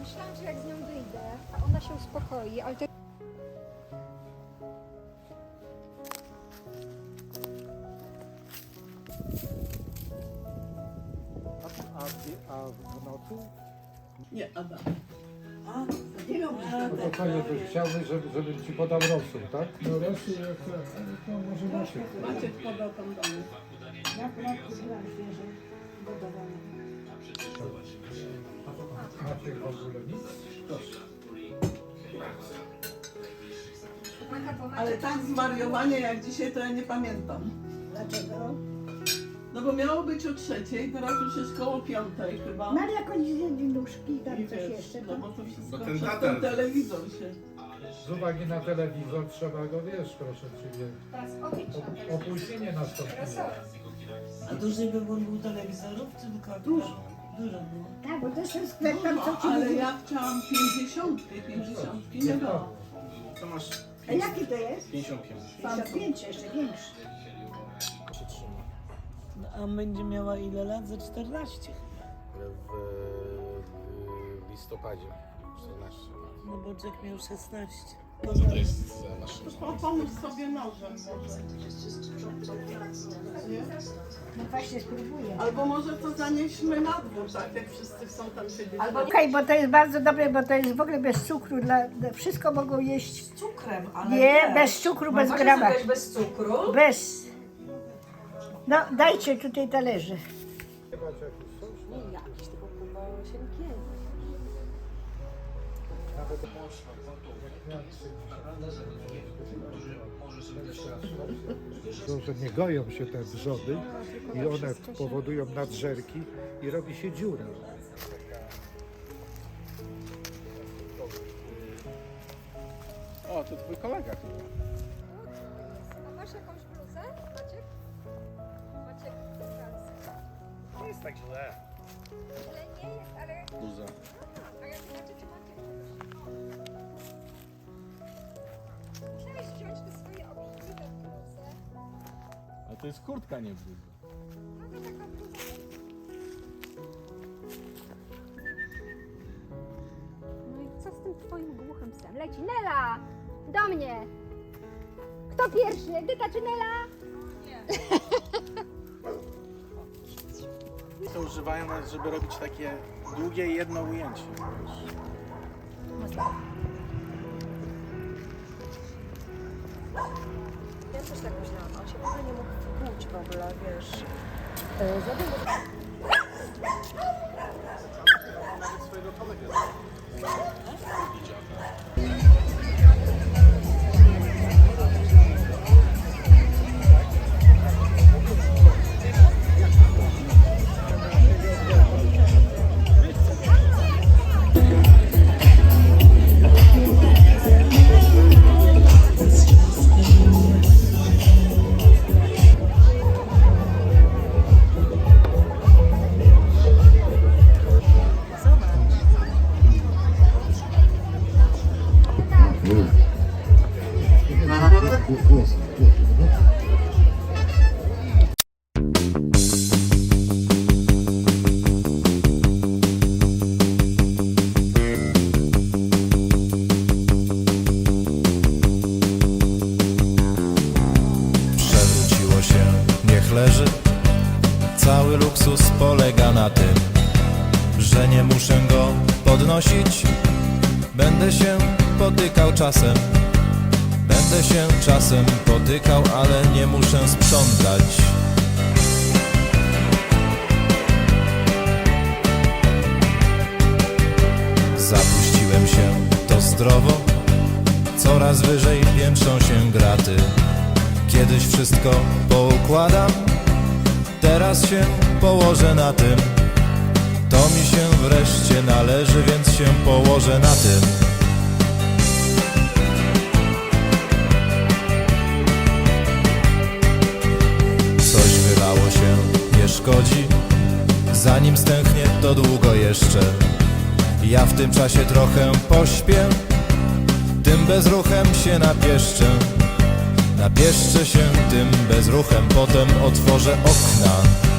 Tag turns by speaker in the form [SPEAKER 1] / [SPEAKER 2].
[SPEAKER 1] Myślałam, że jak z nią wyjdę, a ona się uspokoi, ale to...
[SPEAKER 2] A, a, a w nocy?
[SPEAKER 3] Nie, Adam.
[SPEAKER 4] A, robisz
[SPEAKER 2] No to co, żeby chciałbyś, żeby, żebym ci podał rosół, tak? No rosół, jak to, ale to może Maciek.
[SPEAKER 3] Maciek podał tam do mnie.
[SPEAKER 4] Ja akurat kupiłam świeże
[SPEAKER 2] w ogóle nic?
[SPEAKER 3] Ale tak zwariowanie jak dzisiaj to ja nie pamiętam.
[SPEAKER 4] Dlaczego?
[SPEAKER 3] No bo miało być o trzeciej, teraz już jest koło piątej chyba.
[SPEAKER 4] No ale jak oni zjedli nóżki i tam
[SPEAKER 3] I
[SPEAKER 4] coś
[SPEAKER 3] wiesz,
[SPEAKER 4] jeszcze,
[SPEAKER 3] no
[SPEAKER 4] to...
[SPEAKER 3] bo to wszystko
[SPEAKER 5] Bo ten
[SPEAKER 3] przez ten telewizor się.
[SPEAKER 2] Z uwagi na telewizor trzeba go, wiesz, proszę ciebie.
[SPEAKER 1] Teraz
[SPEAKER 2] opóźnienie nastąpiło.
[SPEAKER 6] A duży wybór był telewizorów, czy tylko
[SPEAKER 3] Dużo.
[SPEAKER 6] Dużo było.
[SPEAKER 4] Tak, bo to jest ten sklep tam, co ci
[SPEAKER 3] Ale ja chciałam pięćdziesiątki, pięćdziesiątki nie było.
[SPEAKER 5] To masz
[SPEAKER 4] A jaki to jest?
[SPEAKER 5] 55.
[SPEAKER 4] 55, jeszcze większy.
[SPEAKER 6] No, a będzie miała ile lat? Za 14.
[SPEAKER 5] W, w listopadzie 14 lat.
[SPEAKER 6] No bo Jack miał 16.
[SPEAKER 5] Co to jest za maszynka?
[SPEAKER 3] Po- Pomóż sobie nożem może. Nie?
[SPEAKER 4] No właśnie spróbuję.
[SPEAKER 3] Albo może to zanieśmy na dwór, tak jak wszyscy chcą tam siedzieć.
[SPEAKER 4] Albo Okej, bo to jest bardzo dobre, bo to jest w ogóle bez cukru. Dla, dla- wszystko mogą jeść.
[SPEAKER 7] Z cukrem, ale
[SPEAKER 4] Nie, bez cukru, bez
[SPEAKER 7] Można
[SPEAKER 4] graba.
[SPEAKER 7] zrobić bez cukru?
[SPEAKER 4] Bez. No, dajcie tutaj talerze.
[SPEAKER 2] Chyba jakiś
[SPEAKER 7] tylko chyba sienkiewicz.
[SPEAKER 2] To, że nie goją się te wrzody i one powodują nadżerki i robi się dziura.
[SPEAKER 5] O, to twój kolega chyba.
[SPEAKER 1] A masz jakąś bluzę, Maciek? Maciek.
[SPEAKER 5] Nie jest tak źle.
[SPEAKER 1] Ale nie jest, ale...
[SPEAKER 5] Bluza.
[SPEAKER 1] A jak znaczy, czy Maciek
[SPEAKER 5] to jest kurtka, nie bluza.
[SPEAKER 1] No. No i co z tym twoim głuchym psem? Leci Nela! Do mnie! Kto pierwszy? Edyta czy Nela?
[SPEAKER 5] To używają nas, żeby robić takie długie jedno ujęcie. Wiesz.
[SPEAKER 7] Ja też tak myślałam, on się w ogóle nie mógł wkłuć w ogóle, wiesz. E, za.
[SPEAKER 5] Nawet swojego.
[SPEAKER 8] Przewróciło się, Cały luksus polega na tym Że nie muszę go podnosić. Będę się potykał czasem. Będę się czasem potykał, ale nie muszę sprzątać. Zapuściłem się, to zdrowo. Coraz wyżej piętrzą się graty. Kiedyś wszystko poukładam. Teraz się położę na tym. To mi się wreszcie należy, więc się położę na tym szkodzi. Zanim stęchnie to długo jeszcze. Ja w tym czasie trochę pośpię Tym bezruchem się napieszczę. Napieszczę się tym bezruchem, potem otworzę okna